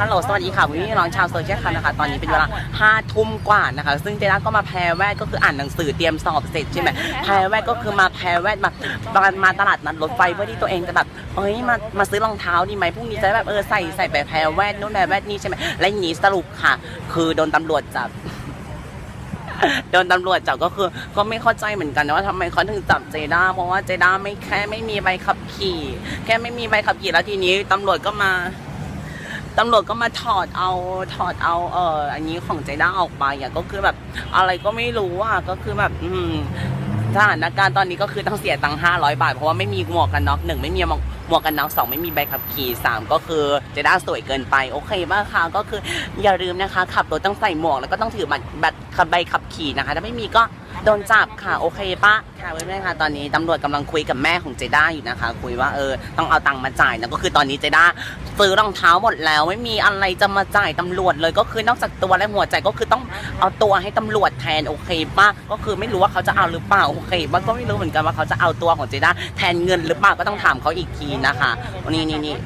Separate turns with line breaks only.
ฮัลโหลสวัสดีค่ะพี่น้องชาวโซเชียลค่ะนะคะ ตอนนี้เป็นเวลาห้าทุ่มกว่านะคะ ซึ่งเจด้าก็มาแพรแวดก็คืออ่านหนังสือเตรียมสอบเสร็จใช่ไหมแพรแวดก็คือมาแพรแวดมามามาตลาดนัดรถไฟเพื่อที่ตัวเองจะแบบเอ้ยมามาซื้อรองเท้าดีไหมพรุ่งนี้จะได้แบบเออใส่ใส่ไปแพรแวดนู่นแพรแวดนี่ใช่ไหมและอย่างนี้สรุปค่ะ คือโดนตำรวจจับโดนตำรวจจับก็คือก็ไม่เข้าใจเหมือนกันนะว่าทำไมเขาถึงจับเจด้าเพราะว่าเจด้าไม่แค่ไม่มีใบขับขี่ แค่ไม่มีใบขับขี่แล้วทีนี้ตำรวจก็มา ตำรวจก็มาถอดเอาถอดเอาเอออันนี้ของเจด้าออกไปอะก็คือแบบอะไรก็ไม่รู้อะก็คือแบบ อืมสถานการณ์ตอนนี้ก็คือต้องเสียตังค์ห้าร้อยบาท เพราะว่าไม่มีหมวกกันน็อกหนึ่งไม่มีหมวกกันน็อกสองไม่มีใบขับขี่สามก็คือเจด้าสวยเกินไป โอเคมากค่ะก็คืออย่าลืมนะคะ ขับรถต้องใส่หมวกแล้วก็ต้องถือบัตรบัตรใบขับขี่นะคะ ถ้าไม่มีก็ โดนจับค่ะโอเคปะค่ะเพื่อนๆค่ะตอนนี้ตำรวจกำลังคุยกับแม่ของเจด้าอยู่นะคะ คุยว่าเออต้องเอาตังค์มาจ่ายนะก็คือตอนนี้เจด้าซื้อรองเท้าหมดแล้ว ไม่มีอะไรจะมาจ่ายตำรวจเลยก็คือนอกจากตัวและหัวใจก็คือต้องเอาตัวให้ตำรวจแทนโอเคปะก็คือไม่รู้ว่าเขาจะเอาหรือเปล่าโอเคปะก็ไม่รู้เหมือนกันว่าเขาจะเอาตัวของเจด้าแทนเงินหรือเปล่าก็ต้องถามเขาอีกทีนะคะนี่นี่นี่